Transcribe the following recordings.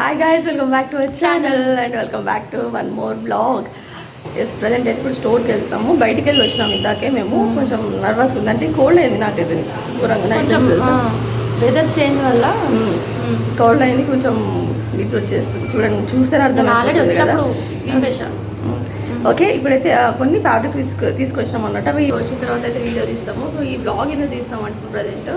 Hi guys welcome back to our channel and welcome back to one more vlog as present అయితే ఇప్పుడు స్టోర్కి వెళ్తాము. బయటికి వెళ్ళి వచ్చినాం ఇందాకే మేము. కొంచెం నర్వస్ ఉంది. అంటే కోల్డ్ అయింది నాకైతే దూరంగా వెదర్ చేంజ్ వల్ల కోల్డ్ అయింది కొంచెం నిద్ర వచ్చేస్తుంది. చూడండి చూస్తే అర్థం కదా. ఓకే ఇప్పుడైతే కొన్ని ఫ్యాబ్రిక్స్ తీసుకు తీసుకొచ్చినాం అన్నట్టు అవి వచ్చిన తర్వాత అయితే వీడియో తీస్తాము. సో ఈ బ్లాగ్ ఎందుకు తీస్తాం అంటే ప్రజెంట్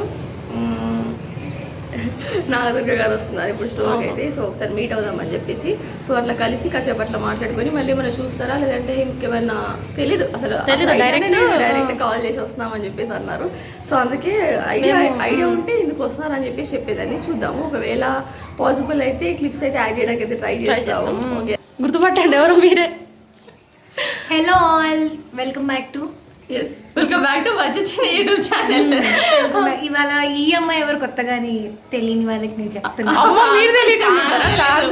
నాగదుర్గ గారు వస్తున్నారు ఇప్పుడు స్టోర్కి అయితే. సో ఒకసారి మీట్ అవుదామని చెప్పేసి. సో అట్లా కలిసి కాసేపు అట్లా మాట్లాడుకొని మళ్ళీ మనం చూస్తారా? లేదంటే ఇంకేమైనా తెలీదు. అసలు డైరెక్ట్ కాల్ చేసి వస్తున్నామని చెప్పేసి అన్నారు. సో అందుకే ఐడియా ఐడియా ఉంటే ఎందుకు వస్తున్నారని చెప్పేసి చెప్పేదాన్ని. చూద్దాము. ఒకవేళ పాసిబుల్ అయితే క్లిప్స్ అయితే యాడ్ చేయడానికి అయితే ట్రై చేస్తాము. గుర్తుపట్టండి ఎవరు మీరే? Hello all welcome back to welcome back to budget YouTube channel ఇవాళ ఈ అమ్మాయి ఎవరు కొత్తగాని తెలియని వాళ్ళకి నేను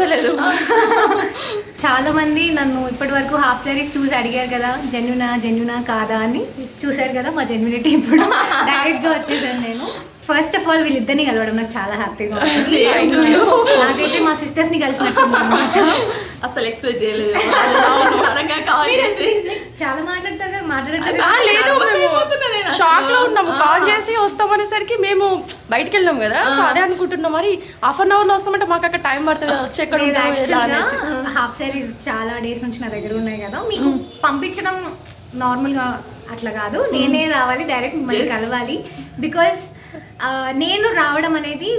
లేదు. చాలా మంది నన్ను ఇప్పటి వరకు హాఫ్ సారీస్ చూసి అడిగారు కదా జెన్యునా జెన్యునా కాదా అని. చూశారు కదా మా జెన్యునిటీ ఇప్పుడు. డైరెక్ట్గా వచ్చేసాను నేను. ఫస్ట్ ఆఫ్ ఆల్ వీళ్ళిద్దరిని కలవడం నాకు చాలా హ్యాపీగా. నాకైతే మా సిస్టర్స్ని కలిసినట్టు అసలు ఎక్స్పెక్ట్ చేయలేదు. చాలా మాట్లాడతారు. షాక్లో ఉన్నాము. కాల్ చేసి వస్తామనేసరికి మేము బయటికి వెళ్ళాం కదా. సో అదే అనుకుంటున్నాం. మరి హాఫ్ అన్ అవర్లో వస్తామంటే మాకు అక్కడ టైం పడుతుంది. కదా, వచ్చి ఎక్కడ. హాఫ్ సారీస్ చాలా డేస్ నుంచి నా దగ్గర ఉన్నాయి కదా. మీకు పంపించడం నార్మల్గా అట్లా కాదు. నేనే రావాలి డైరెక్ట్ మిమ్మల్ని. కలవాలి. బికాస్ నేను రావడం అనేది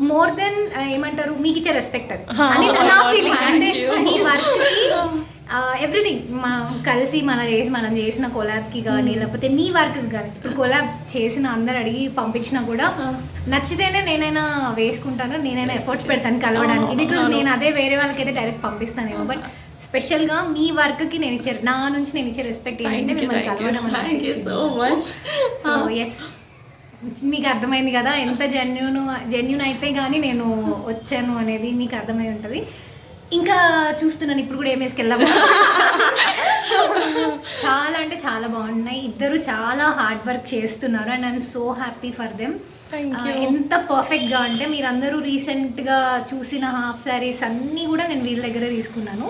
మోర్ దెన్ ఏమంటారు మీకు ఇచ్చే రెస్పెక్ట్ అది. అని oh నా ఫీలింగ్ thank అంటే. మీ వర్క్కి ఎవ్రీథింగ్ మా కలిసి మనం చేసి మనం చేసిన కొలాబ్కి కానీ లేకపోతే మీ వర్క్ కానీ ఇప్పుడు కొలాబ్ చేసిన అందరు అడిగి పంపించినా కూడా నచ్చితేనే నేనైనా వేసుకుంటాను నేనైనా ఎఫర్ట్స్ పెడతాను కలవడానికి. బికాజ్ నేను అదే వేరే వాళ్ళకైతే డైరెక్ట్ పంపిస్తానేమో. బట్ స్పెషల్గా మీ వర్క్కి నేను ఇచ్చే నా నుంచి నేను ఇచ్చే రెస్పెక్ట్ ఏంటంటే మిమ్మల్ని కలవడం సో ఎస్ మీకు అర్థమైంది కదా ఎంత జెన్యున్ జెన్యున్ అయితే కానీ నేను వచ్చాను అనేది మీకు అర్థమై ఉంటుంది. ఇంకా చూస్తున్నాను ఇప్పుడు కూడా ఏం వేసుకెళ్ళాము చాలా అంటే చాలా బాగున్నాయి. ఇద్దరు చాలా హార్డ్ వర్క్ చేస్తున్నారు and I'm so happy for them. ఎంత పర్ఫెక్ట్గా అంటే మీరందరూ రీసెంట్గా చూసిన హాఫ్ శారీస్ అన్నీ కూడా నేను వీళ్ళ దగ్గర తీసుకున్నాను.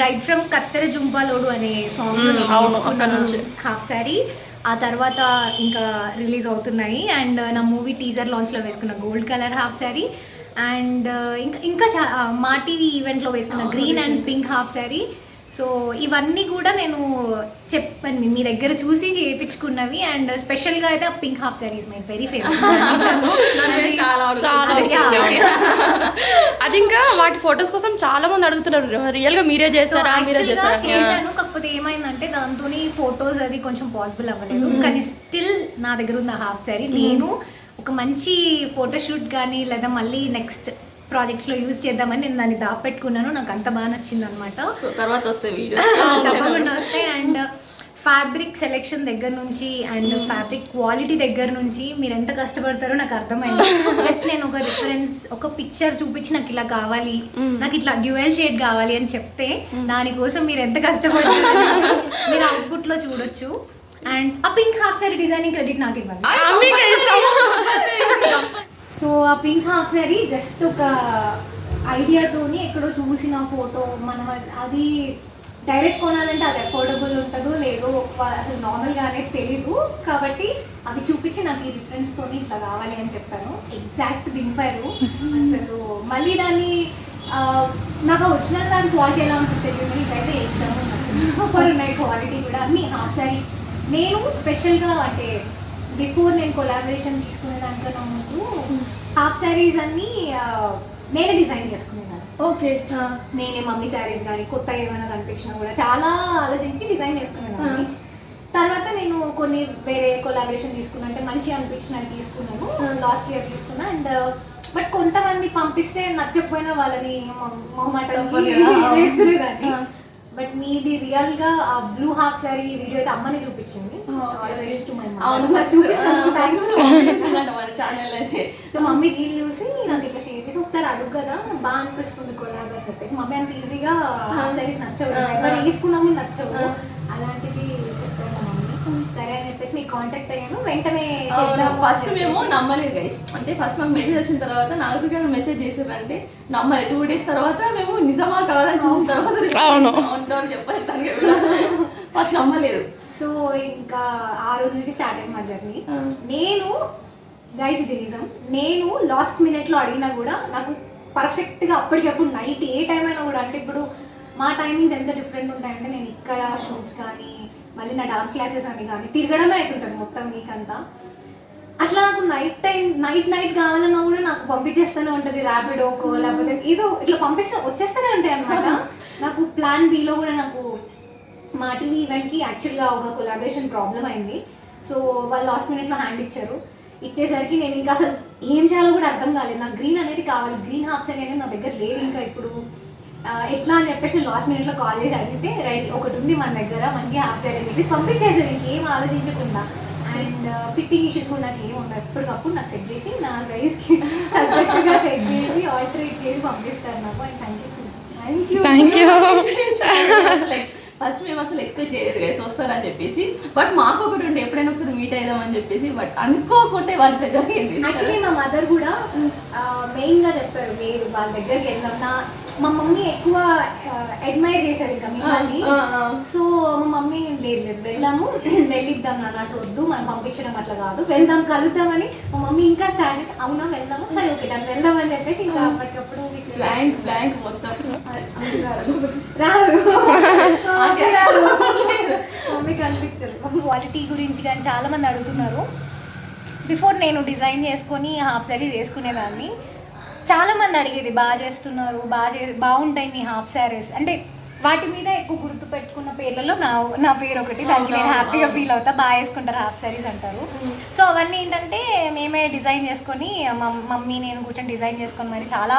రైట్ ఫ్రమ్ కత్తెర జుంపాలోడు అనే సాంగ్. హాఫ్ శారీ ఆ తర్వాత ఇంకా రిలీజ్ అవుతున్నాయి. అండ్ నా మూవీ టీజర్ లాంచ్లో వేసుకున్న gold colour half sari. And ఇంకా ఇంకా మా టీవీ ఈవెంట్లో వేసుకున్న green and pink half sari. So ఇవన్నీ కూడా నేను చెప్పండి మీ దగ్గర చూసి చేయించుకున్నవి అండ్ స్పెషల్గా అయితే pink half sari is my very favourite. అది ఇంకా వాటి ఫొటోస్ కోసం చాలా మంది అడుగుతున్నారు. రియల్గా మీరే చేస్తారా మీరే చేస్తారా చేశాను. కాకపోతే ఏమైందంటే దాంతో ఫొటోస్ అది కొంచెం పాసిబుల్ అవ్వలేదు. కానీ స్టిల్ నా దగ్గర ఉంది హాఫ్ సారీ నేను ఒక మంచి ఫోటోషూట్ కానీ లేదా మళ్ళీ నెక్స్ట్ ప్రాజెక్ట్స్లో యూజ్ చేద్దామని నేను దాన్ని దాపెట్టుకున్నాను. నాకు అంత బాగా నచ్చింది అనమాట సో తర్వాత వస్తే వీడియో. తప్పకుండా వస్తాయి అండ్ ఫ్యాబ్రిక్ సెలెక్షన్ దగ్గర నుంచి అండ్ ఫ్యాబ్రిక్ క్వాలిటీ దగ్గర నుంచి మీరు ఎంత కష్టపడతారో నాకు అర్థమైంది. జస్ట్ నేను ఒక రిఫరెన్స్ ఒక పిక్చర్ చూపించి నాకు ఇలా కావాలి. నాకు ఇట్లా డ్యూయల్ షేడ్ కావాలి అని చెప్తే దానికోసం మీరు ఎంత కష్టపడతారో మీరు అవుట్పుట్లో చూడొచ్చు. అండ్ ఆ pink half sari designing credit నాకు ఇవ్వాలి సో ఆ పింక్ హాఫ్ సారీ జస్ట్ ఒక ఐడియాతోని ఎక్కడో చూసిన ఫోటో మనం అది- డైరెక్ట్ కొనాలంటే అది అఫోర్డబుల్ ఉంటుందో లేదో అసలు నార్మల్గానే తెలీదు. కాబట్టి అవి చూపించి నాకు ఈ రిఫరెన్స్ తోని ఇట్లా కావాలి అని చెప్పాను. ఎగ్జాక్ట్ దింపారు. అసలు మళ్ళీ దాన్ని నాకు ఒరిజినల్ దాని క్వాలిటీ ఎలా ఉంటుందో తెలియదు. ఇదైతే ఎగ్జామ్ అసలు సూపర్ ఉన్నాయి క్వాలిటీ కూడా. అన్ని హాఫ్ సారీ నేను స్పెషల్గా అంటే బిఫోర్ నేను కొలాబరేషన్ తీసుకునే దానికన్నా ముందు హాఫ్ శారీస్ అన్ని నేనే డిజైన్ చేసుకునేదాన్ని. ఓకే. నేనే మమ్మీ శారీస్ కానీ కొత్త ఏమైనా కనిపించినా కూడా చాలా ఆలోచించి డిజైన్ చేసుకునేదాన్ని. తర్వాత నేను కొన్ని వేరే కొలాబరేషన్ తీసుకున్నా అంటే మంచిగా అనిపించినవి తీసుకున్నాను. లాస్ట్ ఇయర్ తీసుకున్నా. అండ్ బట్ కొంతమంది పంపిస్తే నచ్చకపోయినా వాళ్ళని మొహమాటం వేసుకునేదాన్ని. బట్ మీది రియల్గా ఆ బ్లూ హాఫ్ సారీ వీడియో అయితే అమ్మని చూపించింది. అవును మన ఛానల్ అయితే. సో మమ్మీ దీన్ని చూసి నాకు ఇట్లా షేర్ చేసి ఒకసారి అడుగు కదా బాగా అనిపిస్తుంది కొలాబ్ అని చెప్పేసి. మమ్మీ అంత ఈజీగా హాఫ్ సారీస్ నచ్చవు. ఎవరు వేసుకున్నాము నచ్చవు. అలాంటిది చెప్పాను మా మమ్మీ సరే అని చెప్పేసి మీకు కాంటాక్ట్ అయ్యాను. వెంటనే ఫస్ట్ మేము. నమ్మలేదు గైస్ అంటే ఫస్ట్ మాకు మెసేజ్ వచ్చిన తర్వాత నాలుగు గారు మెసేజ్ చేసారంటే నమ్మలేదు టూ డేస్ తర్వాత మేము నిజమా కాదని చూసిన తర్వాత అవును. అని చెప్పేస్తాను ఫస్ట్ నమ్మలేదు. సో ఇంకా ఆ రోజు నుంచి స్టార్ట్ అయింది మా జర్నీ. నేను గైస్ ఇది నిజం. నేను లాస్ట్ మినిట్లో అడిగినా కూడా నాకు పర్ఫెక్ట్గా అప్పటికప్పుడు నైట్ ఏ టైం అయినా కూడా అంటే ఇప్పుడు మా టైమింగ్స్ ఎంత డిఫరెంట్ ఉంటాయంటే నేను ఇక్కడ షూట్స్ కానీ మళ్ళీ నా డాన్స్ క్లాసెస్ అని కానీ తిరగడమే అవుతుంటుంది మొత్తం వీక్ అంతా అట్లా నాకు నైట్ టైం నైట్ నైట్ కావాలన్నా కూడా నాకు పంపించేస్తూనే ఉంటుంది ర్యాపిడోకో లేకపోతే ఏదో ఇట్లా పంపిస్తే వచ్చేస్తూనే ఉంటాయి అనమాట నాకు ప్లాన్ బిలో కూడా నాకు మా టీవీ ఈవెంట్కి యాక్చువల్గా ఒక కొలాబరేషన్ ప్రాబ్లం అయింది. సో వాళ్ళు లాస్ట్ మినిట్లో హ్యాండ్ ఇచ్చారు. ఇచ్చేసరికి నేను ఇంకా అసలు ఏం చేయాలో కూడా అర్థం కాలేదు. నాకు గ్రీన్ అనేది కావాలి. గ్రీన్ సారీ అనేది నా దగ్గర లేదు ఇంకా ఇప్పుడు. ఎట్లా అని చెప్పేసి నేను లాస్ట్ మినిట్లో కాల్ చేసి అడిగితే రెడీ ఒకటి ఉంది మన దగ్గర మంచి హాఫ్ సారీ అని చెప్పి పంపించేసారు ఇంకేం ఆలోచించకుండా అండ్ ఫిట్టింగ్ ఇష్యూస్ కూడా నాకు ఏం ఉండదు ఎప్పటికప్పుడు నాకు సెట్ చేసి నా సైజ్కి తగ్గట్టుగా సెట్ చేసి ఆల్టరేట్ చేసి పంపిస్తారు నాకు. And thank you so much thank you first మేము అసలు ఎక్స్పెక్ట్ చేయలేదు గైస్ వస్తారని చెప్పేసి. బట్ మాకు ఒకటి ఉండే ఎప్పుడైనా ఒకసారి మీట్ అయిదామని చెప్పేసి బట్ అనుకోకుండా వాళ్ళకి జరిగింది. యాక్చువల్లీ మా మదర్ కూడా మెయిన్గా చెప్పారు లేదు వాళ్ళ దగ్గరికి వెళ్దాం నా మా మమ్మీ ఎక్కువ అడ్మైర్ చేశారు ఇంకా మిమ్మల్ని. సో మా మమ్మీ లేదు లేదు వెళ్దాము వెళ్ళిద్దాం నాన్న అట్లా వద్దు మనం పంపించడం అట్లా కాదు. వెళ్దాం కలుద్దామని మా మమ్మీ ఇంకా సాడీస్ అవునా వెళ్దాము? సరే ఓకే డన్ వెళ్దాం అని చెప్పేసి ఇంకా అప్పటికప్పుడు మీకు బ్లాంక్ బ్లాంక్ మొత్తం. రారు అంటే రారు మమ్మీ కనిపించరు క్వాలిటీ గురించి కానీ చాలా మంది అడుగుతున్నారు. బిఫోర్ నేను డిజైన్ చేసుకొని హాఫ్ సారీస్ వేసుకునేదాన్ని చాలా మంది అడిగేది బాగా చేస్తున్నారు బాగా చే బాగుంటాయి మీ హాఫ్ సారీస్ అంటే వాటి మీద ఎక్కువ గుర్తు పెట్టుకున్న పేర్లలో నా నా పేరు ఒకటి. దానికి నేను హ్యాపీగా ఫీల్ అవుతా బాగా వేసుకుంటారు హాఫ్ సారీస్ అంటారు. సో అవన్నీ ఏంటంటే మేమే డిజైన్ చేసుకొని మమ్- మమ్మీ నేను కూర్చొని డిజైన్ చేసుకొని మరి చాలా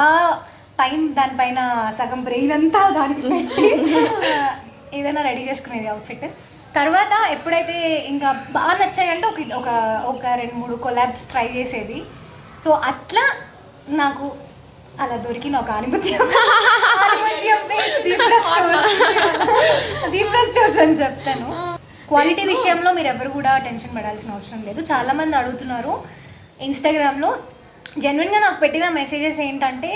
టైం దానిపైన సగం బ్రెయిన్ అంతా దానికి పెట్టి ఏదైనా రెడీ చేసుకునేది అవుట్ఫిట్. తర్వాత ఎప్పుడైతే ఇంకా బాగా నచ్చాయంటే ఒక ఒక ఒక రెండు మూడు కొలాబ్స్ ట్రై చేసేది. సో అట్లా నాకు అలా దొరికిన ఒక దీప్రా. దీప్రా స్టోర్స్ అని చెప్తాను. క్వాలిటీ విషయంలో మీరు ఎవరు కూడా టెన్షన్ పడాల్సిన అవసరం లేదు. చాలా మంది అడుగుతున్నారు ఇన్స్టాగ్రామ్లో జెన్యున్గా నాకు పెట్టిన మెసేజెస్ ఏంటంటే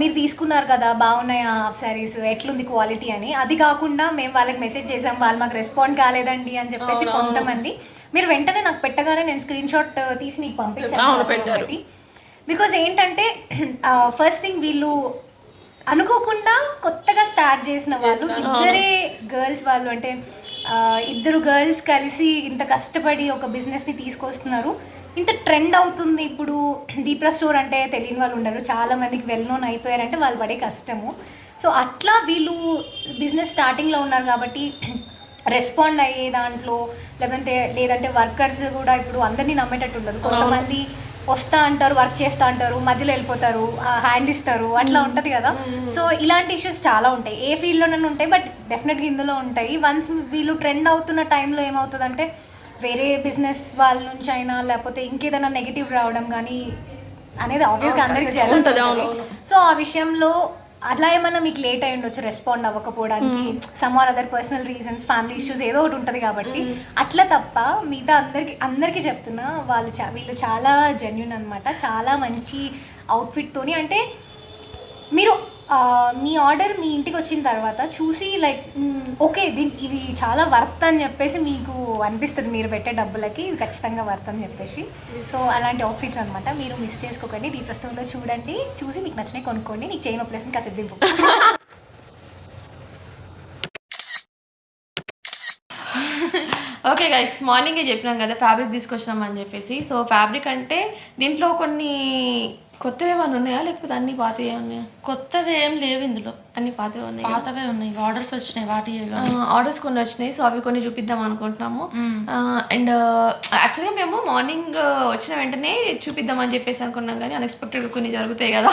మీరు తీసుకున్నారు కదా బాగున్నాయి హాఫ్ శారీస్? ఎట్లుంది క్వాలిటీ అని? అది కాకుండా మేము వాళ్ళకి మెసేజ్ చేసాం వాళ్ళు మాకు రెస్పాండ్ కాలేదండి అని చెప్పేసి కొంతమంది మీరు వెంటనే నాకు పెట్టగానే నేను స్క్రీన్ షాట్ తీసి మీకు అవును, పంపించాను బికాజ్ ఏంటంటే ఫస్ట్ థింగ్ వీళ్ళు అనుకోకుండా కొత్తగా స్టార్ట్ చేసిన వాళ్ళు ఇద్దరే గర్ల్స్ వాళ్ళు. అంటే ఇద్దరు గర్ల్స్ కలిసి ఇంత కష్టపడి ఒక బిజినెస్ని తీసుకొస్తున్నారు. ఇంత ట్రెండ్ అవుతుంది ఇప్పుడు. దీప్రా స్టోర్ అంటే తెలియని వాళ్ళు ఉండరు. చాలా మందికి వెల్ నోన్ అయిపోయారంటే వాళ్ళు పడే కష్టము. సో అట్లా వీళ్ళు బిజినెస్ స్టార్టింగ్లో ఉన్నారు కాబట్టి రెస్పాండ్ అయ్యే దాంట్లో లేదంటే లేదంటే వర్కర్స్ కూడా ఇప్పుడు అందరినీ నమ్మేటట్టు ఉండదు కొంతమంది వస్తా అంటారు వర్క్ చేస్తా అంటారు మధ్యలో వెళ్ళిపోతారు హ్యాండ్ ఇస్తారు అట్లా ఉంటది కదా. సో ఇలాంటి ఇష్యూస్ చాలా ఉంటాయి. ఏ ఫీల్డ్లోనైనా ఉంటాయి బట్ డెఫినెట్గా ఇందులో ఉంటాయి. వన్స్ వీళ్ళు ట్రెండ్ అవుతున్న టైంలో ఏమవుతుందంటే వేరే బిజినెస్ వాళ్ళ నుంచి అయినా లేకపోతే ఇంకేదైనా నెగిటివ్ రావడం కానీ అనేది ఆబ్వియస్గా అందరికి జరుగుతుంది సో ఆ విషయంలో అట్లా ఏమన్నా మీకు లేట్ అయి ఉండొచ్చు respond అవ్వకపోవడానికి some or other personal reasons family issues ఏదో ఒకటి ఉంటుంది కాబట్టి. అట్లా తప్ప మిగతా అందరికి అందరికీ చెప్తున్నా వాళ్ళు చా వీళ్ళు చాలా జెన్యున్ అనమాట చాలా మంచి అవుట్ఫిట్తోని అంటే మీరు మీ ఆర్డర్ మీ ఇంటికి వచ్చిన తర్వాత చూసి లైక్ ఓకే దీని ఇవి చాలా వర్త్ అని చెప్పేసి మీకు అనిపిస్తుంది మీరు పెట్టే డబ్బులకి ఇవి ఖచ్చితంగా వర్త్ అని చెప్పేసి. సో అలాంటి అవుట్ఫిట్స్ అనమాట మీరు మిస్ చేసుకోకండి. ఈ ప్రస్తుతంలో చూడండి. చూసి మీకు నచ్చినవి కొనుక్కోండి. నీకు చేయని ప్లేస్ కాసేపు దింపు. ఓకే గైస్ మార్నింగే చెప్పినాం కదా ఫ్యాబ్రిక్ తీసుకొచ్చినాం అని చెప్పేసి. సో ఫ్యాబ్రిక్ అంటే దీంట్లో కొన్ని కొత్తవి ఏమైనా ఉన్నాయా? లేకపోతే అన్ని పాతవే ఉన్నాయా? కొత్తవి ఏం లేవు ఇందులో. అన్ని పాతవే ఉన్నాయి పాతవే ఉన్నాయి. ఆర్డర్స్ వచ్చినాయి. వాటి ఆర్డర్స్ కొన్ని వచ్చినాయి. సో అవి కొన్ని చూపిద్దాం అనుకుంటున్నాము. అండ్ యాక్చువల్గా మేము మార్నింగ్ వచ్చిన వెంటనే చూపిద్దాం అని చెప్పేసి అనుకున్నాం కానీ అన్ఎక్స్పెక్టెడ్గా కొన్ని జరుగుతాయి కదా.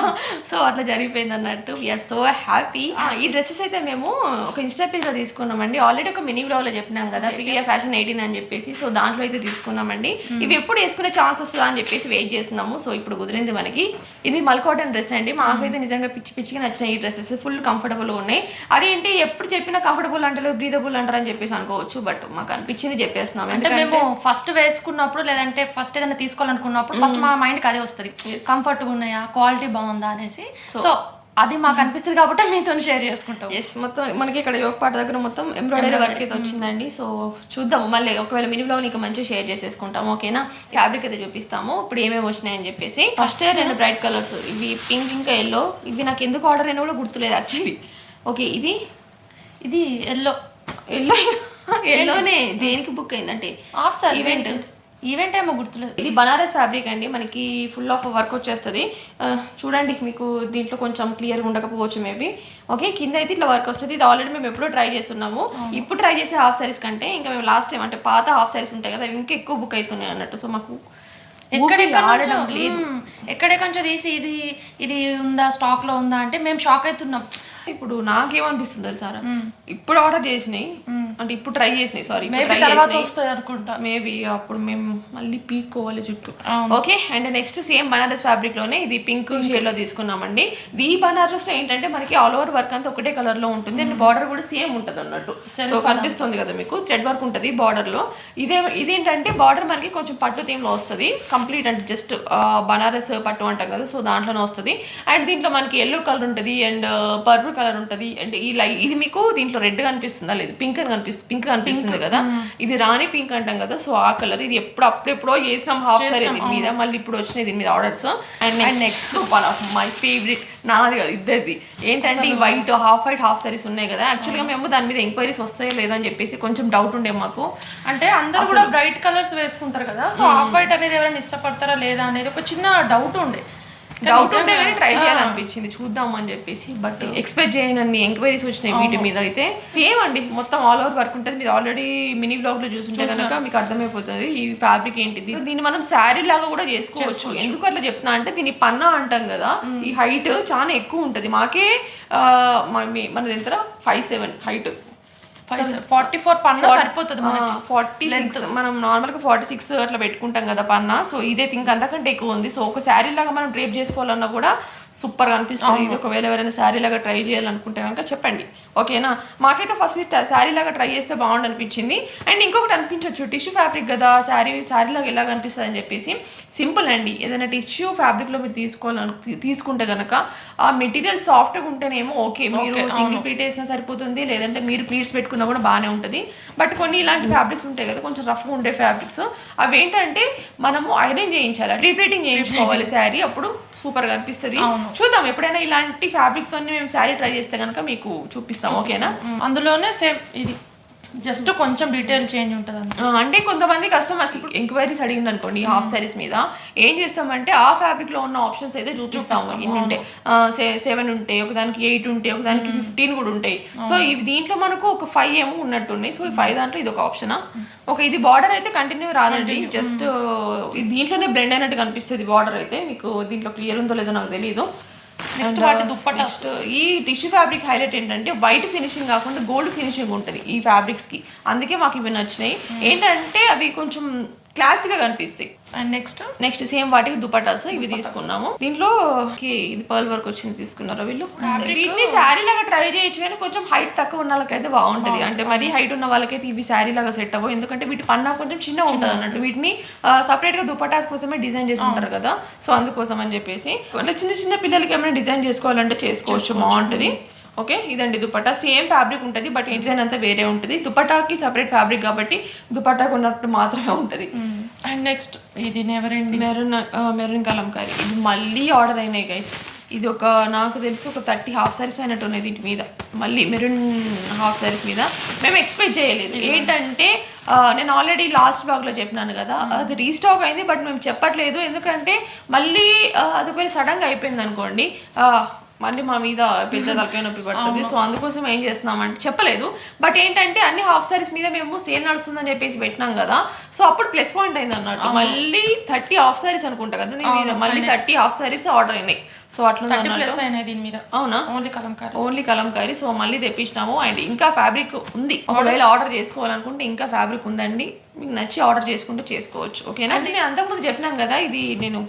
సో అట్లా జరిగిపోయింది అన్నట్టు. వీఆర్ సో హ్యాపీ ఈ డ్రెస్సెస్ అయితే మేము ఒక ఇన్స్టా పేజ్లో తీసుకున్నామండి. ఆల్రెడీ ఒక మినీ బ్లాగ్లో చెప్పినాం కదా. ప్రియా ఫ్యాషన్ ఎయిటీన్ అని చెప్పేసి. సో దాంట్లో అయితే తీసుకున్నామండి. ఇవి ఎప్పుడు వేసుకునే ఛాన్స్ వస్తుందా అని చెప్పేసి వెయిట్ చేస్తున్నాము. సో ఇప్పుడు కుదిరింది మనకి. ఇది మల్కాటన్ డ్రెస్ అండి. మాకైతే నిజంగా పిచ్చి పిచ్చిగా నచ్చినాయి ఈ డ్రెస్సెస్. ఫుల్ కంఫర్టబుల్గా ఉన్నాయి. అదేంటి ఎప్పుడు చెప్పినా కంఫర్టబుల్ అంటారు బ్రీదబుల్ అంటారు అని చెప్పేసి అనుకోవచ్చు బట్ మాకు అనిపించింది చెప్పేస్తున్నాం. అంటే మేము ఫస్ట్ వేసుకున్నప్పుడు లేదంటే ఫస్ట్ ఏదైనా తీసుకోవాలనుకున్నప్పుడు ఫస్ట్ మా మైండ్కి అదే వస్తుంది. కంఫర్ట్గా ఉన్నాయా? క్వాలిటీ బాగుందా అనేసి. సో అది మాకు అనిపిస్తుంది కాబట్టి మీతో షేర్ చేసుకుంటాం. ఎస్ మొత్తం మనకి ఇక్కడ యోగ పాట దగ్గర మొత్తం ఎంబ్రాయిడరీ వర్క్ అయితే వచ్చిందండి. సో చూద్దాం మళ్ళీ ఒకవేళ మినీ బ్లాగ్ నీకు మంచిగా షేర్ చేసేసుకుంటాం ఓకేనా? ఫ్యాబ్రిక్ అయితే చూపిస్తాము. ఇప్పుడు ఏమేమి వచ్చినాయని చెప్పేసి. ఫస్ట్ రెండు బ్రైట్ కలర్స్ ఇవి పింక్ ఇంకా ఎల్లో ఇవి నాకు ఎందుకు ఆర్డర్ అయినా కూడా గుర్తులేదు యాక్చువల్లీ ఓకే ఇది? ఇది ఎల్లో ఎల్లో ఎల్లోనే దేనికి బుక్ అయిందంటే? ఆఫ్ సార్ ఈవెంట్ ఈవెంట్ ఏమో గుర్తులేదు. ఇది బనారస్ ఫ్యాబ్రిక్ అండి. మనకి ఫుల్ ఆఫ్ వర్క్ వచ్చేస్తుంది. చూడండి మీకు దీంట్లో కొంచెం క్లియర్గా ఉండకపోవచ్చు మేబీ. ఓకే కింద అయితే ఇట్లా వర్క్ వస్తుంది. ఇది ఆల్రెడీ మేము ఎప్పుడో ట్రై చేస్తున్నాము. ఇప్పుడు ట్రై చేసే హాఫ్ సారీస్ కంటే ఇంకా మేము లాస్ట్ టైం అంటే పాత హాఫ్ సారీస్ ఉంటాయి కదా ఇంకా ఎక్కువ బుక్ అవుతున్నాయి అన్నట్టు. సో మాకు ఎక్కడెక్కడ నుంచో తీసి ఇది ఇది ఉందా స్టాక్లో ఉందా అంటే మేము షాక్ అవుతున్నాం. ఇప్పుడు నాకేమనిపిస్తుంది తెలుసారా ఇప్పుడు ఆర్డర్ చేసినాయి. అంటే ఇప్పుడు ట్రై చేసినాయి సారీ తర్వాత వస్తాయి అనుకుంటా. మేబీ అప్పుడు మేము మళ్ళీ పీక్కోవాలి జుట్టు. Okay and next same Banaras ఫ్యాబ్రిక్లోనే ఇది పింక్ షేడ్లో తీసుకున్నామండి. ఈ బనారస్లో ఏంటంటే మనకి ఆల్ ఓవర్ వర్క్ అంతా ఒకటే కలర్లో ఉంటుంది. అండ్ బార్డర్ కూడా సేమ్ ఉంటుంది అన్నట్టు. సో కనిపిస్తుంది కదా మీకు? థ్రెడ్ వర్క్ ఉంటుంది బార్డర్లో. ఇదే ఇదేంటంటే బార్డర్ మనకి కొంచెం పట్టు థీమ్లో వస్తుంది. కంప్లీట్ అంటే జస్ట్ బనారస్ పట్టు అంటాం కదా సో దాంట్లోనే వస్తుంది. అండ్ దీంట్లో మనకి ఎల్లో కలర్ ఉంటుంది. అండ్ పర్పుల్ కలర్ ఉంటుంది. అండ్ ఈ లై ఇది మీకు దీంట్లో రెడ్ కనిపిస్తుందా? లేదు పింక్ అని కనిపిస్తుంది పింక్ కనిపిస్తుంది కదా? ఇది రాణి పింక్ అంటాం కదా? సో ఆ కలర్ ఇది ఎప్పుడు అప్పుడెప్పుడో చేసినాం హాఫ్ సారీ దీని మీద. మళ్ళీ ఇప్పుడు వచ్చినాయి దీని మీద orders. And next one of my favourite నాది కాదు ఇద్దరిది. ఏంటంటే ఈ white half white half saris ఉన్నాయి కదా? యాక్చువల్గా మేము దాని మీద ఎంక్వైరీస్ వస్తాయో లేదో అని చెప్పేసి కొంచెం డౌట్ ఉండే మాకు. అంటే అందరూ కూడా బ్రైట్ కలర్స్ వేసుకుంటారు కదా? సో ఆఫ్ వైట్ అనేది ఎవరైనా ఇష్టపడతారా లేదా అనేది ఒక చిన్న డౌట్ ఉండే. డౌట్ నిజంగా- కానీ ట్రై చేయాలనిపించింది. చూద్దాం అని చెప్పేసి. బట్ ఎక్స్పెక్ట్ చేయనన్ని ఎంక్వైరీస్ వచ్చినాయి వీటి మీద అయితే. సేమ్ అండి. మొత్తం ఆల్ ఓవర్ వర్క్ ఉంటుంది. మీరు ఆల్రెడీ మినీ బ్లాగ్లో చూసుంటే కనుక మీకు అర్థమైపోతుంది. ఈ ఫ్యాబ్రిక్ ఏంటిది? దీన్ని మనం శారీ లాగా కూడా చేసుకోవచ్చు. ఎందుకు అట్లా చెప్తున్నా అంటే దీని పన్నా అంటాం కదా. ఈ హైట్ చాలా ఎక్కువ ఉంటుంది. మాకే మనది ఎంత five seven height forty four పన్న సరిపోతుంది ఫార్టీ సిక్స్. మనం నార్మల్గా ఫార్టీ సిక్స్ అట్లా పెట్టుకుంటాం కదా పన్న. సో ఇదే థింక్ అంతకంటే ఎక్కువ ఉంది. సో ఒక శారీ లాగా మనం డ్రేప్ చేసుకోవాలన్నా కూడా సూపర్గా అనిపిస్తుంది ఒకవేళ ఎవరైనా శారీ లాగా ట్రై చేయాలనుకుంటే కనుక చెప్పండి. ఓకేనా? మాకైతే ఫస్ట్ శారీ లాగా ట్రై చేస్తే బాగుండు అనిపించింది అండ్ ఇంకొకటి అనిపించవచ్చు టిష్యూ ఫ్యాబ్రిక్ కదా శారీ శారీ లాగా ఎలా కనిపిస్తుంది అని చెప్పేసి సింపుల్ అండి. ఏదైనా టిష్యూ ఫ్యాబ్రిక్లో మీరు తీసుకోవాలను తీ- తీసుకుంటే కనుక ఆ మెటీరియల్ సాఫ్ట్గా ఉంటేనేమో ఓకే. మీరు సింగిల్ ప్లీట్ వేసినా సరిపోతుంది లేదంటే మీరు ప్లీట్స్ పెట్టుకున్నా కూడా బాగానే ఉంటుంది. బట్ కొన్ని ఇలాంటి ఫ్యాబ్రిక్స్ ఉంటాయి కదా కొంచెం రఫ్గా ఉండే ఫ్యాబ్రిక్స్. అవి ఏంటంటే మనము ఐరన్ చేయించాలి రీప్లేటింగ్ చేయించుకోవాలి శారీ. అప్పుడు సూపర్గా అనిపిస్తుంది చూద్దాం ఎప్పుడైనా ఇలాంటి ఫ్యాబ్రిక్ తోనే మేము శారీ ట్రై చేస్తే కనుక మీకు చూపిస్తాం ఓకేనా? అందులోనే సేమ్ ఇది. జస్ట్ కొంచెం డీటెయిల్ చేంజ్ ఉంటుంది అంటే కొంతమంది కస్టమర్స్ ఇప్పుడు ఎంక్వైరీస్ అడిగింది అనుకోండి హాఫ్ సారీస్ మీద. ఏం చేస్తామంటే ఆ ఫ్యాబ్రిక్లో ఉన్న ఆప్షన్స్ అయితే చూపిస్తాము. ఇన్ని ఉంటాయి సెవెన్ ఉంటాయి ఒకదానికి ఎయిట్ ఉంటాయి ఒకదానికి ఫిఫ్టీన్ కూడా ఉంటాయి. సో ఇవి దీంట్లో మనకు ఒక ఫైవ్ ఏమో ఉన్నట్టున్నాయి సో ఈ ఫైవ్ దాంట్లో ఇది ఒక ఆప్షనా ఒక ఇది బార్డర్ అయితే కంటిన్యూ రాదండి. జస్ట్ దీంట్లోనే బ్లెండ్ అయినట్టు కనిపిస్తుంది బార్డర్ అయితే. మీకు దీంట్లో క్లియర్ ఉందో లేదో నాకు తెలియదు నెక్స్ట్ వాటి uh, దుప్పటా next, ఈ టిష్యూ ఫ్యాబ్రిక్ హైలైట్ ఏంటంటే వైట్ ఫినిషింగ్ కాకుండా గోల్డ్ ఫినిషింగ్ ఉంటుంది ఈ ఫ్యాబ్రిక్స్కి అందుకే మాకు ఇవి నచ్చినాయి ఏంటంటే అవి కొంచెం క్లాసీగా కనిపిస్తాయి. అండ్ నెక్స్ట్ నెక్స్ట్ సేమ్ వాటికి దుపటాస్ ఇవి తీసుకున్నాము. దీంట్లో ఇది పర్ల్ వర్క్ వచ్చింది తీసుకున్నారా వీళ్ళు? వీటిని శారీ లాగా ట్రై చేయొచ్చు కానీ కొంచెం హైట్ తక్కువ ఉన్న వాళ్ళకైతే బాగుంటది. అంటే మరీ హైట్ ఉన్న వాళ్ళకైతే ఇవి శారీ లాగా సెట్ అవ్వవు. ఎందుకంటే వీటి పన్నా కొంచెం చిన్న ఉంటుంది అన్నట్టు. వీటిని సపరేట్గా దుపటాస్ కోసమే డిజైన్ చేసి ఉంటారు కదా. సో అందుకోసం అని చెప్పేసి. అంటే చిన్న చిన్న పిల్లలకి ఏమైనా డిజైన్ చేసుకోవాలంటే చేసుకోవచ్చు. బాగుంటది. ఓకే? ఇదండి దుపట్టా. సేమ్ ఫ్యాబ్రిక్ ఉంటుంది బట్ డిజైన్ అంతా వేరే ఉంటుంది. దుపట్టాకి సపరేట్ ఫ్యాబ్రిక్ కాబట్టి దుపట్టాకు ఉన్నట్టు మాత్రమే ఉంటుంది. అండ్ నెక్స్ట్ ఇది never ending maroon maroon Kalamkari. ఇది మళ్ళీ ఆర్డర్ అయినాయి గైస్ ఇది ఒక నాకు తెలిసి ఒక థర్టీ హాఫ్ సారీస్ అయినట్టు ఉన్నాయి దీని మీద. మళ్ళీ మెరూన్ హాఫ్ సారీస్ మీద. మేము ఎక్స్పెక్ట్ చేయలేదు. ఏంటంటే నేను ఆల్రెడీ లాస్ట్ బ్లాగ్లో చెప్పినాను కదా అది రీస్టాక్ అయింది బట్ మేము చెప్పట్లేదు. ఎందుకంటే మళ్ళీ అది ఒకవేళ సడన్గా అయిపోయింది అనుకోండి మళ్ళీ మా మీద పెద్ద తలకాయ నొప్పి పడుతుంది. సో అందుకోసం ఏం చేస్తున్నామంటే చెప్పలేదు. బట్ ఏంటంటే అన్ని హాఫ్ సారీస్ మీద మేము సేల్ నడుస్తుందని చెప్పేసి పెట్టినాం కదా. సో అప్పుడు ప్లస్ పాయింట్ అయింది అన్నట్టు. మళ్ళీ థర్టీ హాఫ్ సారీస్ అనుకుంటా కదా దీని మీద. మళ్ళీ థర్టీ హాఫ్ సారీస్ ఆర్డర్ అయినాయి. సో అట్లా ప్లస్ అయినాయి దీని మీద. అవునా? Only Kalamkari. Only Kalamkari. So మళ్ళీ తెప్పించినాము. అండ్ ఇంకా ఫ్యాబ్రిక్ ఉంది. ఒకవేళ ఆర్డర్ చేసుకోవాలనుకుంటే ఇంకా ఫ్యాబ్రిక్ ఉందండి. మీకు నచ్చి ఆర్డర్ చేసుకుంటే చేసుకోవచ్చు. ఓకేనా? అంటే నేను అంతకుముందు చెప్పినాం కదా ఇది నేను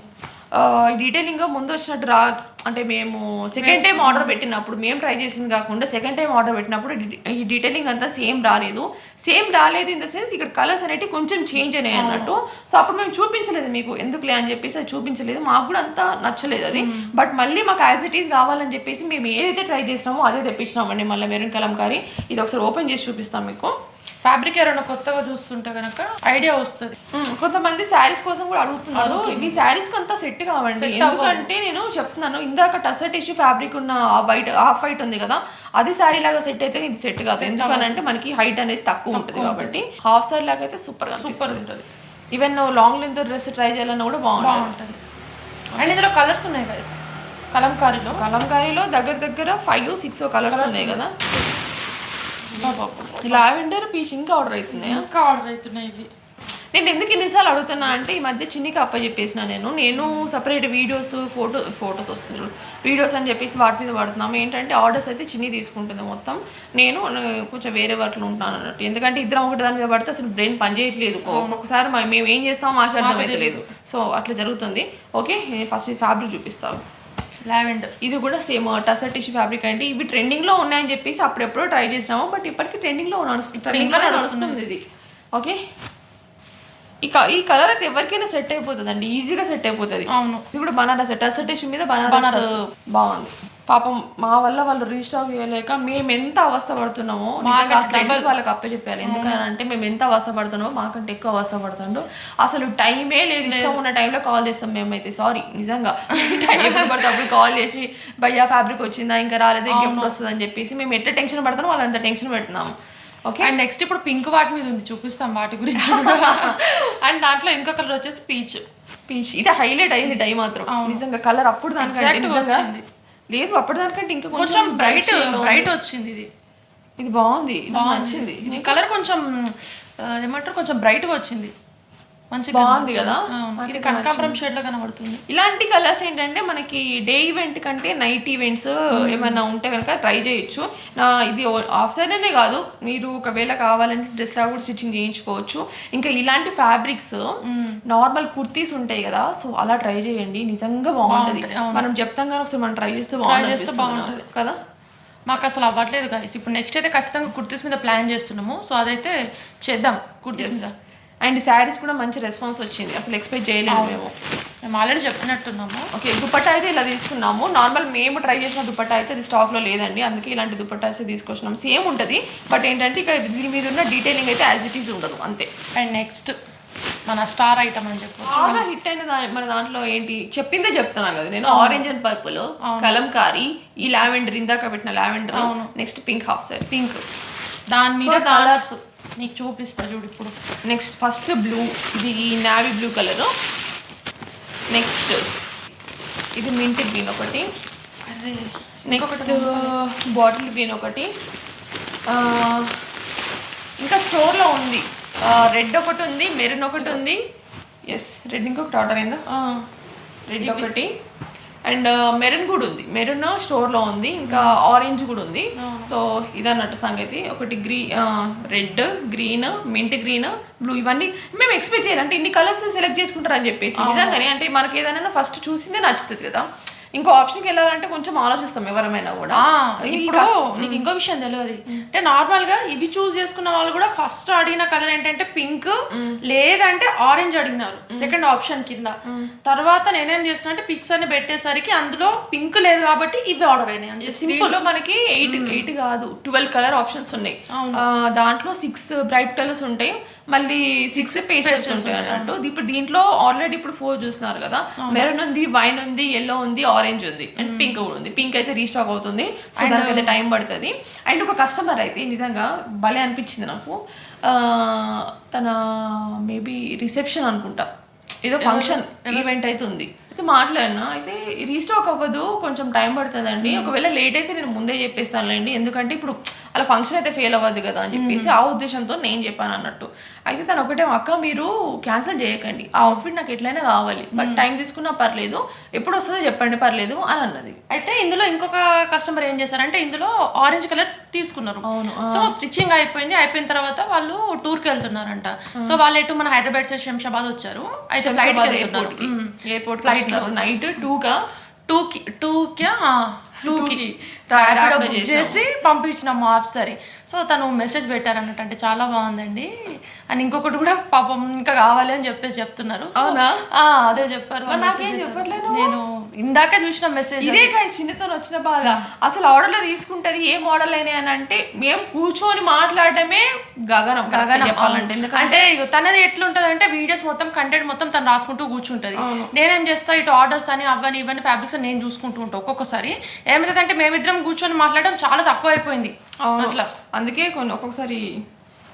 డీటెయిలింగ్ ముందు వచ్చినట్టు రా అంటే మేము సెకండ్ టైం ఆర్డర్ పెట్టినప్పుడు మేము ట్రై చేసింది కాకుండా సెకండ్ టైం ఆర్డర్ పెట్టినప్పుడు ఈ డీటెయిలింగ్ అంతా సేమ్ రాలేదు. సేమ్ రాలేదు ఇన్ ద సెన్స్ ఇక్కడ కలర్స్ అనేవి కొంచెం చేంజ్ అయినాయి అన్నట్టు. సో అప్పుడు మేము చూపించలేదు మీకు ఎందుకులే అని చెప్పేసి అది చూపించలేదు. మాకు కూడా అంత నచ్చలేదు అది. బట్ మళ్ళీ మాకు యాజ్ ఇట్ ఈస్ కావాలని చెప్పేసి మేము ఏదైతే ట్రై చేసినామో అదే తెప్పించినామండి మళ్ళీ మెరూన్ కలంకారీ. ఇది ఒకసారి ఓపెన్ చేసి చూపిస్తాం మీకు. ఫ్యాబ్రిక్ ఎవరైనా కొత్తగా చూస్తుంటే కనుక ఐడియా వస్తుంది. కొంతమంది శారీస్ కోసం కూడా అడుగుతున్నారు. ఇవి శారీస్ అంతా సెట్ కావండి. ఎందుకంటే నేను చెప్తున్నాను ఇందాక టసర్ టిష్యూ ఫ్యాబ్రిక్ ఉన్న ఆ వైట్ హాఫ్ వైట్ ఉంది కదా అది శారీ లాగా సెట్ అయితే ఇది సెట్ కాదు. ఎందుకనంటే మనకి హైట్ అనేది తక్కువ ఉంటుంది కాబట్టి హాఫ్ సారీ లాగా అయితే సూపర్ సూపర్ ఉంటుంది. Even long length dress try చేయాలన్నా కూడా బాగుంటుంది. అండ్ ఇందులో కలర్స్ ఉన్నాయి guys. కలంకారీలో. కలంకారీలో దగ్గర దగ్గర ఫైవ్ సిక్స్ కలర్స్ ఉన్నాయి కదా. లావెండర్ పీచ్ ఇంకా ఆర్డర్ అవుతుంది ఇంకా ఆర్డర్ అవుతున్నాయి ఇవి. నేను ఎందుకు ఎన్నిసార్లు అడుగుతున్నా అంటే ఈ మధ్య చిన్నికి అప్ప చెప్పేసిన నేను నేను సపరేట్ వీడియోస్ ఫోటో ఫొటోస్ వస్తున్నాడు వీడియోస్ అని చెప్పేసి వాటి మీద పడుతున్నాము ఏంటంటే ఆర్డర్స్ అయితే చిన్ని తీసుకుంటుంది మొత్తం. నేను కొంచెం వేరే వర్క్లో ఉంటాను అన్నట్టు. ఎందుకంటే ఇద్దరం ఒకటి దాని మీద పడితే అసలు బ్రెయిన్ పనిచేయట్లేదు ఒక్కొక్కసారి మేము ఏం చేస్తామో మాకు అర్థమవుతలేదు సో అట్లా జరుగుతుంది. ఓకే నేను ఫస్ట్ ఫ్యాబ్రిక్ చూపిస్తాను లావెండర్. ఇది కూడా సేమ్ టసర్ టిష్యూ ఫ్యాబ్రిక్ అంటే ఇవి ట్రెండింగ్లో ఉన్నాయని చెప్పేసి అప్పుడెప్పుడో ట్రై చేసినాము బట్ ఇప్పటికి ట్రెండింగ్లో నడుస్తుంది ట్రెండింగ్లో నడుస్తుంది ఇది. ఓకే? ఈ క- ఈ కలర్ అయితే ఎవరికైనా సెట్ అయిపోతుంది అండి ఈజీగా సెట్ అయిపోతుంది. అవును. ఇది కూడా బనారస్ టసర్ టిష్యూ మీద బనారస్ బాగుంది. పాపం మా వల్ల వాళ్ళు రీస్టాక్ చేయలేక మేము ఎంత అవస్థ పడుతున్నామో వాళ్ళకి అప్ప చెప్పాలి. ఎందుకంటే మేము ఎంత అవస్థ పడుతున్నామో మాకంటే ఎక్కువ అవస్థ పడుతుండో అసలు టైమే లేదు. ఇష్టం ఉన్న టైంలో కాల్ చేస్తాం మేమైతే. సారీ నిజంగా. టైం పడితే అప్పుడు కాల్ చేసి భయ్యా ఫ్యాబ్రిక్ వచ్చిందా? ఇంకా రాలేదు? ఇంకెప్పుడు వస్తుంది అని చెప్పేసి మేము ఎట్లా టెన్షన్ పడుతున్నాం వాళ్ళు అంత టెన్షన్ పెడుతున్నాము. ఓకే అండ్ నెక్స్ట్ ఇప్పుడు పింక్ వాటి మీద ఉంది చూపిస్తాం వాటి గురించి అండ్ దాంట్లో ఇంకో కలర్ వచ్చేసి పీచ్ పీచ్ ఇది హైలైట్ అయింది డై మాత్రం. నిజంగా కలర్ అప్పుడు దానికంటే. లేదు అప్పుడు దానికంటే ఇంకా కొంచెం బ్రైట్. బ్రైట్ వచ్చింది ఇది. ఇది బాగుంది. ఈ కలర్ కొంచెం ఏమంటారు కొంచెం బ్రైట్గా వచ్చింది. మంచిగా బాగుంది. కదా? ఇది కనకాంబరం షేడ్లో కనబడుతుంది. ఇలాంటి కలర్స్ ఏంటంటే మనకి డే ఈవెంట్ కంటే నైట్ ఈవెంట్స్ ఏమైనా ఉంటే కనుక ట్రై చేయొచ్చు. నా ఇది ఆఫ్ సైడ్ అనే కాదు మీరు ఒకవేళ కావాలంటే డ్రెస్ లాగా కూడా స్టిచ్చింగ్ చేయించుకోవచ్చు. ఇంకా ఇలాంటి ఫ్యాబ్రిక్స్ నార్మల్ కుర్తీస్ ఉంటాయి కదా సో అలా ట్రై చేయండి. నిజంగా బాగుంటది. మనం చెప్తాం కానీ ఒకసారి మనం ట్రై చేస్తే చేస్తే బాగుంటుంది బాగుంటది. కదా? మాకు అసలు అవ్వట్లేదు గాయస్ ఇప్పుడు నెక్స్ట్ అయితే ఖచ్చితంగా కుర్తీస్ మీద ప్లాన్ చేస్తున్నాము. సో అదైతే చేద్దాం కుర్తీస్ మీద. అండ్ శారీస్ కూడా మంచి రెస్పాన్స్ వచ్చింది. అసలు ఎక్స్పెక్ట్ చేయలేదు మేము. మేము ఆల్రెడీ చెప్పినట్టున్నాము. ఓకే దుపట్టా అయితే ఇలా తీసుకున్నాము. నార్మల్ మేము ట్రై చేసిన దుపట్టా అయితే అది స్టాక్లో లేదండి. అందుకే ఇలాంటి దుపట్టాస్ తీసుకొచ్చినాము సేమ్ ఉంటుంది. బట్ ఏంటంటే ఇక్కడ దీని మీద ఉన్న డీటెయిలింగ్ అయితే యాజ్ ఇట్ ఈజ్ ఉండదు. అంతే. అండ్ నెక్స్ట్ మన స్టార్ ఐటమ్ అని చెప్పు చాలా హిట్ అయిన దా- మన దాంట్లో ఏంటి? చెప్పిందే చెప్తున్నాను కదా. నేను ఆరెంజ్ అండ్ పర్పుల్ కలంకారీ ఈ లావెండర్ ఇందాక పెట్టిన lavender next pink half sari pink దాని మీద కలర్స్ నీకు చూపిస్తా చూడు ఇప్పుడు. నెక్స్ట్ ఫస్ట్ బ్లూ ఇది నావీ బ్లూ కలర్ నెక్స్ట్ ఇది మింట్ గ్రీన్ ఒకటి. నెక్స్ట్ బాటిల్ గ్రీన్ ఒకటి. ఇంకా స్టోర్లో ఉంది. రెడ్ ఒకటి ఉంది మెరూన్ ఒకటి ఉంది. ఎస్ రెడ్ ఇంకొకటి ఆర్డర్ అయిందా? రెడ్ ఒకటి. అండ్ మెరూన్ కూడా ఉంది. మెరూన్ స్టోర్లో ఉంది. ఇంకా ఆరెంజ్ కూడా ఉంది. సో ఇదన్నట్టు సంగతి. ఒకటి గ్రీ red green mint green blue ఇవన్నీ మేము ఎక్స్పెక్ట్ చేయాలి అంటే ఇన్ని కలర్స్ సెలెక్ట్ చేసుకుంటారని చెప్పేసి. నిజంగానే అంటే మనకి ఏదైనా ఫస్ట్ చూసిందే నచ్చుతుంది కదా. ఇంకో ఆప్షన్కి వెళ్ళాలంటే కొంచెం ఆలోచిస్తాం ఎవరమైనా కూడా. ఇప్పుడు నీకు ఇంకో విషయం తెలియదు అంటే నార్మల్గా ఇవి చూస్ చేసుకున్న వాళ్ళు కూడా ఫస్ట్ అడిగిన కలర్ ఏంటంటే పింక్ లేదంటే ఆరెంజ్ అడిగినారు. సెకండ్ ఆప్షన్ కింద. తర్వాత నేనేం చేసిన అంటే పిక్స్ అని పెట్టేసరికి అందులో పింక్ లేదు కాబట్టి ఇవి ఆర్డర్ అయినాయి. అంతే. సింపుల్ మనకి ఎయిట్ ఎయిట్ కాదు ట్వెల్వ్ కలర్ ఆప్షన్స్ ఉన్నాయి. దాంట్లో సిక్స్ బ్రైట్ కలర్స్ ఉంటాయి. మళ్ళీ సిక్స్ పేస్టల్స్ ఉంటాయి అన్నట్టు. ఇప్పుడు దీంట్లో ఆల్రెడీ ఇప్పుడు ఫోర్ చూస్తున్నారు కదా. మెరూన్ ఉంది వైన్ ఉంది ఎల్లో ఉంది ఆరెంజ్ ఉంది. అండ్ పింక్ కూడా ఉంది. పింక్ అయితే రీస్టాక్ అవుతుంది. సో టైం పడుతుంది. అండ్ ఒక కస్టమర్ అయితే నిజంగా భలే అనిపించింది నాకు. తన మేబీ రిసెప్షన్ అనుకుంటా. ఏదో ఫంక్షన్ ఈవెంట్ అయితే ఉంది. అయితే మాట్లాడినా అయితే రీస్టాక్ అవ్వదు కొంచెం టైం పడుతుందండి. ఒకవేళ లేట్ అయితే నేను ముందే చెప్పేస్తానులేండి. ఎందుకంటే ఇప్పుడు అలా ఫంక్షన్ అయితే ఫెయిల్ అవ్వదు కదా అని చెప్పేసి ఆ ఉద్దేశంతో నేను చెప్పాను అన్నట్టు. అయితే తను ఒకటే అక్క మీరు క్యాన్సిల్ చేయకండి. ఆ అవుట్ఫిట్ నాకు ఎట్లయినా కావాలి. బట్ టైం తీసుకున్నా పర్లేదు. ఎప్పుడు వస్తుందో చెప్పండి పర్లేదు అని అన్నది. అయితే ఇందులో ఇంకొక కస్టమర్ ఏం చేశారంటే ఇందులో ఆరెంజ్ కలర్ తీసుకున్నారు. అవును, సో స్టిచ్చింగ్ అయిపోయింది. అయిపోయిన తర్వాత వాళ్ళు టూర్కి వెళ్తున్నారంట. సో వాళ్ళు ఎటు మన హైదరాబాద్ సైడ్ శంషాబాద్ వచ్చారు. అయితే flight airport flight night two కా. టూ కి. ర్యాపిడో బుక్. చేసి పంపించినాము ఆఫీసర్ సో తను మెసేజ్ పెట్టారన్నట్టు అంటే చాలా బాగుందండి. అని ఇంకొకటి కూడా పాపం ఇంకా కావాలి అని చెప్పేసి చెప్తున్నారు. అవునా? ఆ, అదే చెప్పారు నాకేం. చెప్పట్లేదు? నేను ఇందాకే చూసిన మెసేజ్ ఇదే కాదు చిన్నతో వచ్చిన బాధ. అసలు ఆర్డర్లో తీసుకుంటది ఏ మోడల్ అయినా అని అంటే మేము కూర్చొని మాట్లాడటమే గగనం. గగనం చెప్పాలంటే. ఎందుకంటే తనది ఎట్లుంటది అంటే వీడియోస్ మొత్తం కంటెంట్ మొత్తం తను రాసుకుంటూ కూర్చుంటది. నేనేం చేస్తా ఇటు ఆర్డర్స్ అని అవని ఇవన్నీ ఫ్యాబ్రిక్స్ నేను చూసుకుంటూ ఉంటా ఒక్కొక్కసారి. ఏమైందంటే మేమిద్దరం కూర్చొని మాట్లాడడం చాలా తక్కువ అయిపోయింది అట్లా. అందుకే కొన్ని ఒక్కొక్కసారి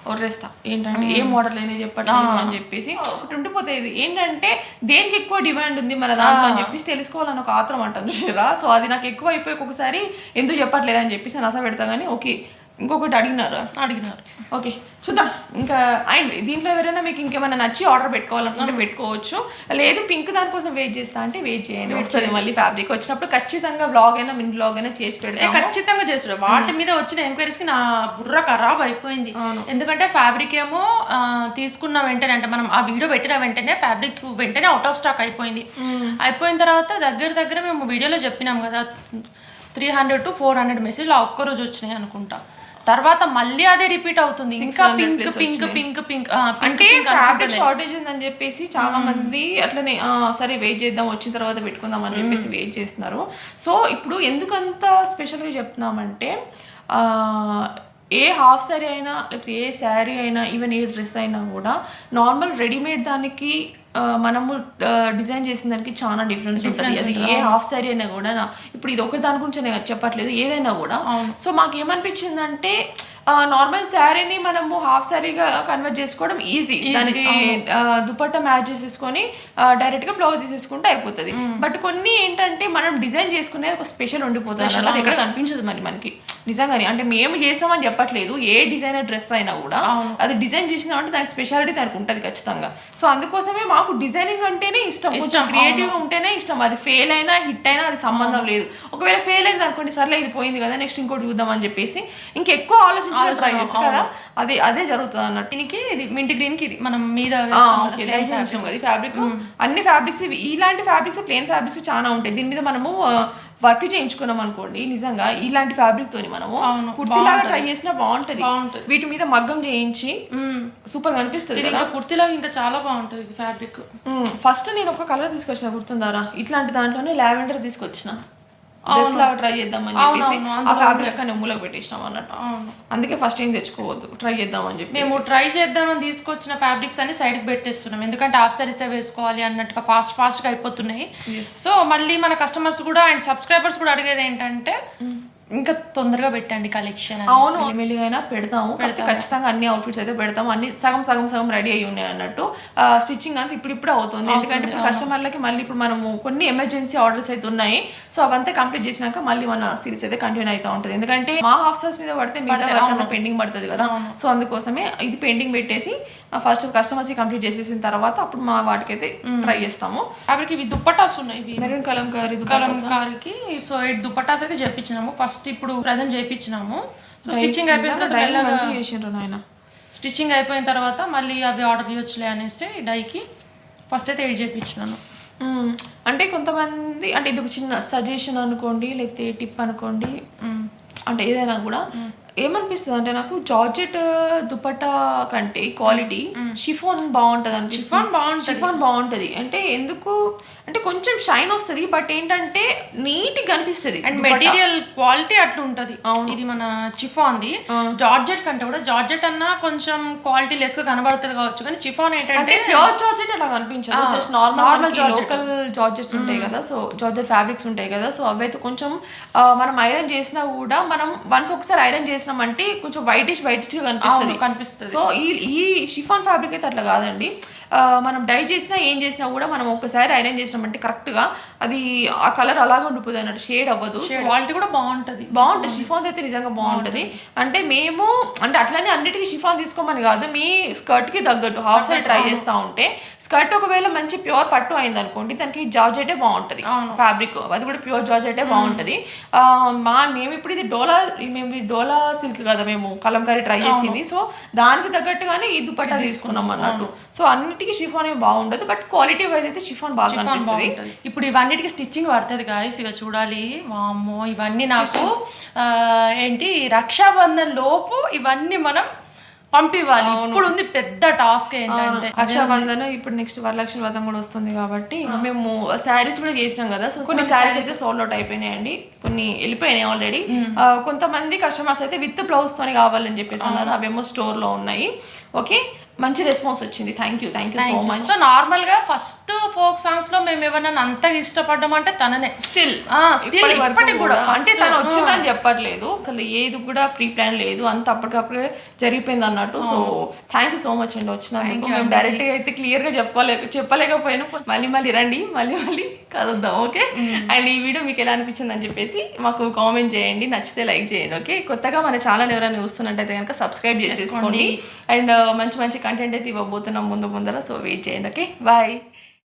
ఒర్రేస్తా ఏంటంటే ఏ మోడల్ అయినా చెప్పండి అని చెప్పేసి ఒకటి ఉండిపోతాయి ఇది. ఏంటంటే దేనికి ఎక్కువ డిమాండ్ ఉంది మన దాంట్లో అని చెప్పేసి తెలుసుకోవాలని ఒక ఆత్రం అంటాను చూసారా సో అది నాకు ఎక్కువ అయిపోయి ఒక్కొక్కసారి ఎందుకు చెప్పట్లేదు అని చెప్పేసి నస పెడతా కానీ ఓకే. ఇంకొకటి అడిగినారు? అడిగినారు. ఓకే చూద్దాం. ఇంకా అండ్ దీంట్లో ఎవరైనా మీకు ఇంకేమైనా నచ్చి ఆర్డర్ పెట్టుకోవాలనుకుంటే పెట్టుకోవచ్చు. లేదు పింక్ దానికోసం వెయిట్ చేస్తా అంటే వెయిట్ చేయండి. వస్తుంది మళ్ళీ ఫ్యాబ్రిక్ వచ్చినప్పుడు ఖచ్చితంగా బ్లాగ్ అయినా మిన్ బ్లాగ్ అయినా చేసి ఏ, పెడతాము. ఖచ్చితంగా చేస్తాడు వాటి మీద వచ్చిన ఎంక్వైరీస్కి నా బుర్ర ఖరాబ్ అయిపోయింది. ఎందుకంటే ఫ్యాబ్రిక్ ఏమో తీసుకున్న వెంటనే అంటే మనం ఆ వీడియో పెట్టిన వెంటనే ఫ్యాబ్రిక్ వెంటనే అవుట్ ఆఫ్ స్టాక్ అయిపోయింది. అయిపోయిన తర్వాత దగ్గర దగ్గర మేము వీడియోలో చెప్పినాం కదా three hundred to four hundred మెసేజ్లు ఆ ఒక్క రోజు వచ్చినాయి అనుకుంటా. తర్వాత మళ్ళీ అదే రిపీట్ అవుతుంది. ఇంకా 600 పింక్ పింక్. పింక్ పింక్ అంటే ఫ్యాబ్రిక్ షార్టేజ్ ఉందని చెప్పేసి చాలా మంది అట్లనే "ఆ, సరే వెయిట్ చేద్దాం వచ్చిన తర్వాత పెట్టుకుందాం అని చెప్పేసి వెయిట్ చేస్తున్నారు. సో ఇప్పుడు ఎందుకంత స్పెషల్గా చెప్తున్నామంటే ఏ హాఫ్ సారీ అయినా లేకపోతే ఏ శారీ అయినా ఈవెన్ ఏ డ్రెస్ అయినా కూడా నార్మల్ రెడీమేడ్ దానికి మనము డిజైన్ చేసిన దానికి చాలా డిఫరెన్స్ ఉంటుంది. అది ఏ హాఫ్ సారీ అయినా కూడా ఇప్పుడు ఇది ఒకటి దాని గురించి నేను చెప్పట్లేదు ఏదైనా కూడా. సో మాకు ఏమనిపించిందంటే నార్మల్ శారీని మనము హాఫ్ శారీగా కన్వర్ట్ చేసుకోవడం ఈజీ దానికి దుపట్టా మ్యాచ్ చేసేసుకొని డైరెక్ట్గా బ్లౌజ్ చేసేసుకుంటే అయిపోతుంది. బట్ కొన్ని ఏంటంటే మనం డిజైన్ చేసుకునే ఒక స్పెషల్ ఉండిపోతుంది ఎక్కడ కనిపించదు మరి మనకి. నిజంగానే. అంటే మేము చేస్తామని చెప్పట్లేదు. ఏ డిజైనర్ డ్రెస్ అయినా కూడా అది డిజైన్ చేసినామంటే దానికి స్పెషాలిటీ దానికి ఉంటుంది ఖచ్చితంగా. సో అందుకోసమే మాకు డిజైనింగ్ అంటేనే ఇష్టం. ఇష్టం క్రియేటివ్గా ఉంటేనే ఇష్టం. అది ఫెయిల్ అయినా హిట్ అయినా అది సంబంధం లేదు. ఒకవేళ ఫెయిల్ అయింది అనుకోండి సర్లే ఇది పోయింది కదా నెక్స్ట్ ఇంకోటి చూద్దాం అని చెప్పేసి ఇంకెక్కువ ఆలోచించడం ట్రై చేస్తాం కదా. అదే అదే జరుగుతుంది అన్నట్టు. దీనికి ఇది మింట్ గ్రీన్కి ఇది మనం మీద ఫ్యాబ్రిక్ అన్ని ఫ్యాబ్రిక్స్ ఇలాంటి ఫ్యాబ్రిక్స్ ప్లేన్ ఫ్యాబ్రిక్స్ చాలా ఉంటాయి. దీని మీద మనము వర్క్ చేయించుకున్నాం అనుకోండి నిజంగా ఇలాంటి ఫ్యాబ్రిక్ తోని మనము కుర్తిలాగా ట్రై చేసినా బాగుంటది. వీటి మీద మగ్గం చేయించి. సూపర్ కనిపిస్తుంది ఇది ఇంకా కుర్తిలో ఇంకా చాలా బాగుంటది ఫ్యాబ్రిక్ ఫస్ట్ నేను ఒక కలర్ తీసుకొచ్చిన గుర్తుందారా? ఇట్లాంటి దాంట్లోనే లావెండర్ తీసుకొచ్చిన. డ్రెస్ లాగా ట్రై చేద్దామని చెప్పేసి ఆ ఫ్యాబ్రిక్ అనే మూలకు పెట్టేసినాం అన్నట్టు. అవును. అందుకే ఫస్ట్ ఏం తెచ్చుకోవద్దు ట్రై చేద్దామని చెప్పి మేము ట్రై చేద్దామని తీసుకొచ్చిన ఫ్యాబ్రిక్స్ అన్ని సైడ్కి పెట్టేస్తున్నాం. ఎందుకంటే హాఫ్ సారీస్ వేసుకోవాలి అన్నట్టుగా ఫాస్ట్ ఫాస్ట్గా అయిపోతున్నాయి. సో మళ్ళీ మన కస్టమర్స్ కూడా అండ్ సబ్స్క్రైబర్స్ కూడా అడిగేది ఏంటంటే ఇంకా తొందరగా పెట్టండి కలెక్షన్ అవును. మెల్లిగైనా పెడతాము. పెడితే ఖచ్చితంగా అన్ని అవుట్ఫిట్స్ అయితే పెడతాము. అన్ని సగం సగం సగం రెడీ అయ్యి ఉన్నాయి అన్నట్టు. స్టిచ్చింగ్ అంతా ఇప్పుడు ఇప్పుడు అవుతుంది ఎందుకంటే ఇప్పుడు కస్టమర్లకి మళ్ళీ ఇప్పుడు మనము కొన్ని ఎమర్జెన్సీ ఆర్డర్స్ అయితే ఉన్నాయి. సో అవంతా కంప్లీట్ చేసినాక మళ్ళీ మన సిరీస్ అయితే కంటిన్యూ అవుతూ ఉంటుంది. ఎందుకంటే మా ఆఫీసర్స్ మీద పడితే మిగతా పెండింగ్ పడుతుంది కదా. సో అందుకోసమే ఇది పెండింగ్ పెట్టేసి ఫస్ట్ కస్టమర్స్ కంప్లీట్ చేసేసిన తర్వాత అప్పుడు మా వాటికైతే ట్రై చేస్తాము. ఫ్యాబ్రిక్ ఇవి దుప్పటాస్ ఉన్నాయి. మెరూన్ కలం కారీ కలంకారికి సో ఎయిట్ దుప్పటాస్ అయితే చేపించినాము. ఫస్ట్ ఇప్పుడు ప్రజెంట్ చేపించినాము సో స్టిచ్చింగ్ అయిపోయిన తర్వాత మెల్లగా చేసిండ్రు నాయన. స్టిచ్చింగ్ అయిపోయిన తర్వాత మళ్ళీ అవి ఆర్డర్ చేయొచ్చులే అనేసి డైకి ఫస్ట్ అయితే ఎయిట్ చేయించినాను. అంటే కొంతమంది అంటే ఇది ఒక చిన్న సజెషన్ అనుకోండి లేకపోతే టిప్ అనుకోండి అంటే ఏదైనా కూడా ఏమనిపిస్తుంది అంటే నాకు జార్జెట్ దుపట్టా కంటే క్వాలిటీ షిఫోన్ బాగుంటది అని Chiffon బాగుంటది. షిఫాన్ బాగుంటది. అంటే ఎందుకు అంటే కొంచెం షైన్ వస్తుంది బట్ ఏంటంటే నీట్గా అనిపిస్తుంది అండ్ మెటీరియల్ క్వాలిటీ అట్లా ఉంటది ఇది మన చిఫాన్ది జార్జెట్ కంటే కూడా జార్జెట్ అన్నా కొంచెం క్వాలిటీ లెస్గా కనబడుతుంది కావచ్చు. కానీ చిఫాన్ అంటే ఏంటంటే ప్యూర్ జార్జెట్ అలా కనిపించదు. Just normal. లోకల్ జార్జెట్స్ ఉంటాయి కదా. సో జార్జెట్ ఫ్యాబ్రిక్స్ ఉంటాయి కదా. సో అవైతే కొంచెం మనం ఐరన్ చేసినా కూడా మనం వన్స్ ఒకసారి ఐరన్ చేసినామంటే కొంచెం వైటిష్ వైటిష్ కనిపిస్తుంది కనిపిస్తది. సో ఈ ఈ షిఫాన్ ఫ్యాబ్రిక్ అయితే అట్లా కాదండి మనం డై చేసినా ఏం చేసినా కూడా మనం ఒక్కసారి ఐరన్ చేసినామంటే కరెక్ట్గా అది ఆ కలర్ అలాగే ఉండిపోతుంది అన్నట్టు షేడ్ అవ్వదు. క్వాలిటీ కూడా బాగుంటది. బాగుంటుంది. షిఫాన్ అయితే నిజంగా బాగుంటుంది. అంటే మేము అంటే అట్లనే అన్నిటికీ షిఫాన్ తీసుకోమని కాదు మీ స్కర్ట్కి తగ్గట్టు హాఫ్ సైడ్ ట్రై చేస్తూ ఉంటే స్కర్ట్ ఒకవేళ మంచి ప్యూర్ పట్టు అయింది అనుకోండి దానికి జార్జెటే బాగుంటుంది. ఫ్యాబ్రిక్ అది కూడా ప్యూర్ జార్జెటే బాగుంటుంది. మా మేము ఇప్పుడు ఇది డోలా మేము డోలా సిల్క్ కదా మేము కలంకారీ ట్రై చేసింది. సో దానికి తగ్గట్టుగానే ఈ దుపట్టా తీసుకున్నాం అన్నట్టు. సో అన్నిటికీ షిఫాన్ ఏం బాగుండదు బట్ క్వాలిటీ వైజ్ అయితే షిఫాన్ బాగా అనిపిస్తుంది. ఇప్పుడు ఇవన్నిటికి స్టిచ్చింగ్ పడుతుంది గాయస్ ఇక చూడాలి. వామ్మో ఇవన్నీ నాకు ఏంటి రక్షాబంధన్ లోపు ఇవన్నీ మనం పంపివ్వాలి. ఇప్పుడు ఉంది పెద్ద టాస్క్ ఏంటంటే. రక్షాబంధన్ ఇప్పుడు నెక్స్ట్ వరలక్ష్మి వ్రతం కూడా వస్తుంది కాబట్టి మేము శారీస్ కూడా చేసినాం కదా సో కొన్ని శారీస్ అయితే సోల్డ్ అవుట్ అయిపోయినాయండి. కొన్ని వెళ్ళిపోయినాయి ఆల్రెడీ కొంతమంది కస్టమర్స్ అయితే విత్ బ్లౌజ్ తోని కావాలని చెప్పేసి అన్నారు. అవేమో స్టోర్లో ఉన్నాయి. ఓకే మంచి రెస్పాన్స్ వచ్చింది. Thank you thank you so much so నార్మల్గా ఫస్ట్ ఫోక్ సాంగ్స్లో మేము ఏమన్నా అంతగా ఇష్టపడ్డం అంటే తననే. స్టిల్ still ఇప్పటికి కూడా. అంటే తను వచ్చిందని చెప్పట్లేదు. అసలు ఏది కూడా ప్రీ ప్లాన్ లేదు. అంత అప్పటికప్పుడే జరిగిపోయింది అన్నట్టు. So thank you so much అండి వచ్చినందుకు. మేము డైరెక్ట్గా అయితే క్లియర్గా చెప్పలే చెప్పలేకపోయినా. మళ్ళీ మళ్ళీ రండి. మళ్ళీ మళ్ళీ కలుద్దాం ఓకే? అండ్ ఈ వీడియో మీకు ఎలా అనిపించింది అని చెప్పేసి మాకు కామెంట్ చేయండి. నచ్చితే లైక్ చేయండి ఓకే? కొత్తగా మన ఛానల్ ఎవరైనా చూస్తున్నట్టయితే కనుక సబ్స్క్రైబ్ చేసేసుకోండి. అండ్ మంచి మంచి కంటెంట్ అయితే ఇవ్వబోతున్నాం ముందు ముందర సో వెయిట్ చేయండి ఓకే బాయ్